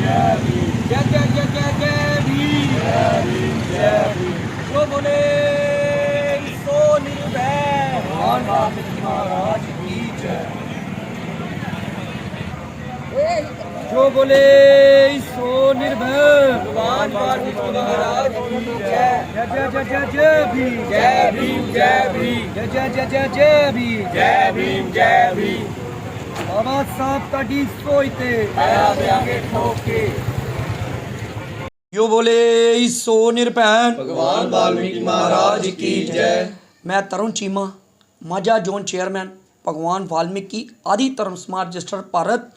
ਜੈ ਭੀਮ ਜੈ ਜੈ ਜੈ ਜੈ ਜੈ ਭੀਮ ਜੈ ਭੀਮ ਜੈ ਭੀਮ ਜੋ ਬੋਲੇ ਸੋ ਨਿਰਭੈ ਭਗਵਾਨ ਵਾਲਮੀਕੀ ਮਹਾਰਾਜ ਕੀ ਜੈ ਜੋ ਬੋਲੇ ਸੋ ਨਿਰਭੈ ਭਗਵਾਨ ਵਾਲਮੀਕੀ ਮਹਾਰਾਜ ਕੀ ਜੈ ਜੈ ਜੈ ਜੈ ਜੈ ਜੈ ਭੀਮ ਜੈ ਭੀਮ ਜੈ ਭੀਮ ਜੈ ਜੈ ਜੈ ਜੈ ਜੈ ਭੀਮ ਜੈ ਭੀਮ ਜੈ ਭੀਮ ਬਾਬਾ ਸਾਹਿਬ ਤੁਹਾਡੀ ਸੋਚ ਤੇ। ਪੈਰਾ ਦੇਾਂਗੇ ਠੋਕ। ਕੇ ਜੋ ਬੋਲੇ ਸੋ ਨਿਰਭੈ ਭਗਵਾਨ ਵਾਲਮੀਕੀ ਮਹਾਰਾਜ ਕੀ ਜੈ। ਮੈਂ ਤਰੁਣ ਚੀਮਾ ਮਾਝਾ ਜ਼ੋਨ ਚੇਅਰਮੈਨ ਭਗਵਾਨ ਵਾਲਮੀਕੀ ਆਦਿ ਧਰਮ ਸਮਾਜ ਰਜਿਸਟਰ ਭਾਰਤ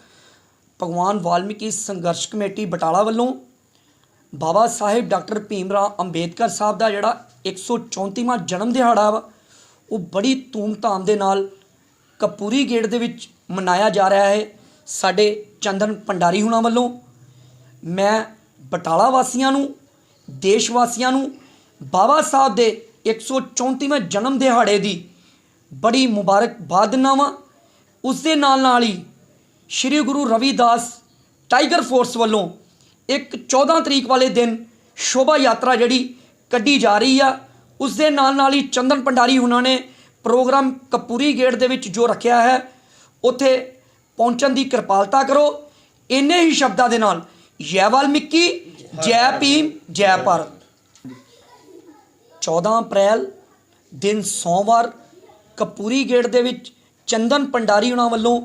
ਭਗਵਾਨ ਵਾਲਮੀਕੀ ਸੰਘਰਸ਼ ਕਮੇਟੀ ਬਟਾਲਾ ਵੱਲੋਂ ਬਾਬਾ ਸਾਹਿਬ ਡਾਕਟਰ ਭੀਮਰਾਓ ਅੰਬੇਦਕਰ ਸਾਹਿਬ ਦਾ ਜਿਹੜਾ 134ਵਾਂ ਜਨਮ ਦਿਹਾੜਾ ਵਾ ਉਹ ਬੜੀ ਧੂਮ-ਧਾਮ ਦੇ ਨਾਲ ਕਪੂਰੀ ਗੇਟ ਦੇ ਵਿੱਚ ਮਨਾਇਆ ਜਾ ਰਿਹਾ ਹੈ ਸਾਡੇ ਚੰਦਨ ਭੰਡਾਰੀ ਹੁਣਾਂ ਵੱਲੋਂ। ਮੈਂ ਬਟਾਲਾ ਵਾਸੀਆਂ ਨੂੰ, ਦੇਸ਼ ਵਾਸੀਆਂ ਨੂੰ, ਬਾਬਾ ਸਾਹਿਬ ਦੇ 134ਵੇਂ ਜਨਮ ਦਿਹਾੜੇ ਦੀ ਬੜੀ ਮੁਬਾਰਕਬਾਦ ਦਿੰਦਾ ਵਾਂ। ਉਸ ਦੇ ਨਾਲ ਨਾਲ ਹੀ ਸ੍ਰੀ ਗੁਰੂ ਰਵਿਦਾਸ ਟਾਈਗਰ ਫੋਰਸ ਵੱਲੋਂ ਇੱਕ 14 ਤਰੀਕ ਵਾਲੇ ਦਿਨ ਸ਼ੋਭਾ ਯਾਤਰਾ ਜਿਹੜੀ ਕੱਢੀ ਜਾ ਰਹੀ ਆ, ਉਸ ਦੇ ਨਾਲ ਨਾਲ ਹੀ ਚੰਦਨ ਭੰਡਾਰੀ ਉਹਨਾਂ ਨੇ ਪ੍ਰੋਗਰਾਮ ਕਪੂਰੀ ਗੇਟ ਦੇ ਵਿੱਚ ਜੋ ਰੱਖਿਆ ਹੈ ਉੱਥੇ ਪਹੁੰਚਣ ਦੀ ਕਿਰਪਾਲਤਾ ਕਰੋ। ਇੰਨੇ ਹੀ ਸ਼ਬਦਾਂ ਦੇ ਨਾਲ, ਜੈ ਵਾਲਮੀਕੀ, ਜੈ ਭੀਮ, ਜੈ ਭਾਰਤ। 14 ਅਪ੍ਰੈਲ ਦਿਨ ਸੋਮਵਾਰ ਕਪੂਰੀ ਗੇਟ ਦੇ ਵਿੱਚ ਚੰਦਨ ਪੰਡਾਰੀ ਉਹਨਾਂ ਵੱਲੋਂ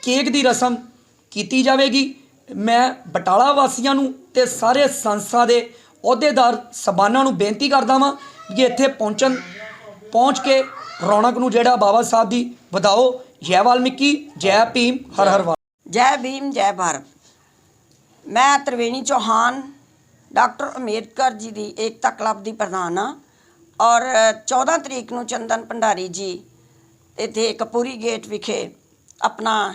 ਕੇਕ ਦੀ ਰਸਮ ਕੀਤੀ ਜਾਵੇਗੀ। ਮੈਂ ਬਟਾਲਾ ਵਾਸੀਆਂ ਨੂੰ ਤੇ ਸਾਰੇ ਸੰਸਥਾ ਦੇ ਅਹੁਦੇਦਾਰ ਸਬਾਨਾਂ ਨੂੰ ਬੇਨਤੀ ਕਰਦਾ ਵਾਂ ਕਿ ਇੱਥੇ ਪਹੁੰਚਣ ਪਹੁੰਚ ਕੇ ਰੌਣਕ ਨੂੰ ਜਿਹੜਾ ਬਾਬਾ ਸਾਹਿਬ ਦੀ ਵਧਾਓ। ਜੈ ਵਾਲਮੀਕੀ, ਜੈ ਭੀਮ, ਹਰ ਹਰ ਵਾ ਜੈ ਭੀਮ, ਜੈ ਭਾਰਤ। ਮੈਂ ਤ੍ਰਿਵੇਣੀ ਚੌਹਾਨ, ਡਾਕਟਰ ਅੰਬੇਦਕਰ ਜੀ ਦੀ ਏਕਤਾ ਕਲੱਬ ਦੀ ਪ੍ਰਧਾਨ ਹਾਂ ਔਰ 14 ਤਰੀਕ ਨੂੰ ਚੰਦਨ ਭੰਡਾਰੀ ਜੀ ਇੱਥੇ ਕਪੂਰੀ ਗੇਟ ਵਿਖੇ ਆਪਣਾ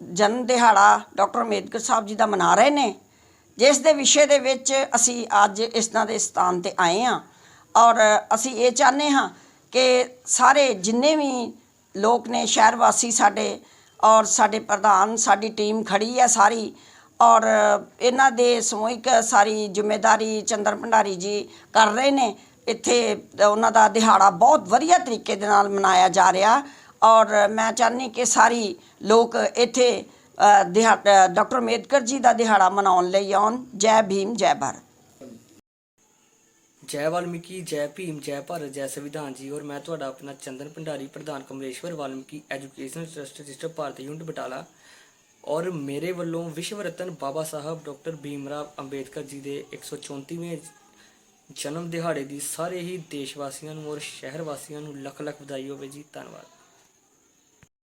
ਜਨਮ ਦਿਹਾੜਾ ਡਾਕਟਰ ਅੰਬੇਦਕਰ ਸਾਹਿਬ ਜੀ ਦਾ ਮਨਾ ਰਹੇ ਨੇ, ਜਿਸ ਦੇ ਵਿਸ਼ੇ ਦੇ ਵਿੱਚ ਅਸੀਂ ਅੱਜ ਇਸ ਤਰ੍ਹਾਂ ਦੇ ਸਥਾਨ ਤੇ ਆਏ ਹਾਂ ਔਰ ਅਸੀਂ ਇਹ ਚਾਹੁੰਦੇ ਹਾਂ ਕਿ ਸਾਰੇ ਜਿੰਨੇ ਵੀ ਲੋਕ ਨੇ ਸ਼ਹਿਰ ਵਾਸੀ ਸਾਡੇ ਔਰ ਸਾਡੇ ਪ੍ਰਧਾਨ, ਸਾਡੀ ਟੀਮ ਖੜੀ ਹੈ ਸਾਰੀ ਔਰ ਇਹਨਾਂ ਦੇ ਸਮੂਹਿਕ ਸਾਰੀ ਜ਼ਿੰਮੇਵਾਰੀ ਚੰਦਰ ਭੰਡਾਰੀ ਜੀ ਕਰ ਰਹੇ ਨੇ। ਇੱਥੇ ਉਹਨਾਂ ਦਾ ਦਿਹਾੜਾ ਬਹੁਤ ਵਧੀਆ ਤਰੀਕੇ ਦੇ ਨਾਲ ਮਨਾਇਆ ਜਾ ਰਿਹਾ ਔਰ ਮੈਂ ਚਾਹੁੰਦੀ ਕਿ ਸਾਰੀ ਲੋਕ ਇੱਥੇ ਦਿਹਾ ਡਾਕਟਰ ਅੰਬੇਦਕਰ ਜੀ ਦਾ ਦਿਹਾੜਾ ਮਨਾਉਣ ਲਈ ਆਉਣ। ਜੈ ਭੀਮ, ਜੈ ਭਾਰਤ। ਜੈ ਵਾਲਮੀਕੀ, ਜੈ ਭੀਮ, ਜੈ ਭਾਰਤ, ਜੈ ਸੰਵਿਧਾਨ ਜੀ ਔਰ ਮੈਂ ਤੁਹਾਡਾ ਆਪਣਾ ਚੰਦਨ ਭੰਡਾਰੀ, ਪ੍ਰਧਾਨ Kamleshwar Valmiki education trust register Bharat unit Batala ਔਰ ਮੇਰੇ ਵੱਲੋਂ ਵਿਸ਼ਵ ਰਤਨ ਬਾਬਾ ਸਾਹਿਬ ਡਾਕਟਰ ਭੀਮਰਾਵ ਅੰਬੇਦਕਰ ਜੀ ਦੇ 134ਵੇਂ ਜਨਮ ਦਿਹਾੜੇ ਦੀ ਸਾਰੇ ਹੀ ਦੇਸ਼ ਵਾਸੀਆਂ ਨੂੰ ਔਰ ਸ਼ਹਿਰ ਵਾਸੀਆਂ ਨੂੰ ਲੱਖ ਲੱਖ ਵਧਾਈ ਹੋਵੇ ਜੀ, ਧੰਨਵਾਦ।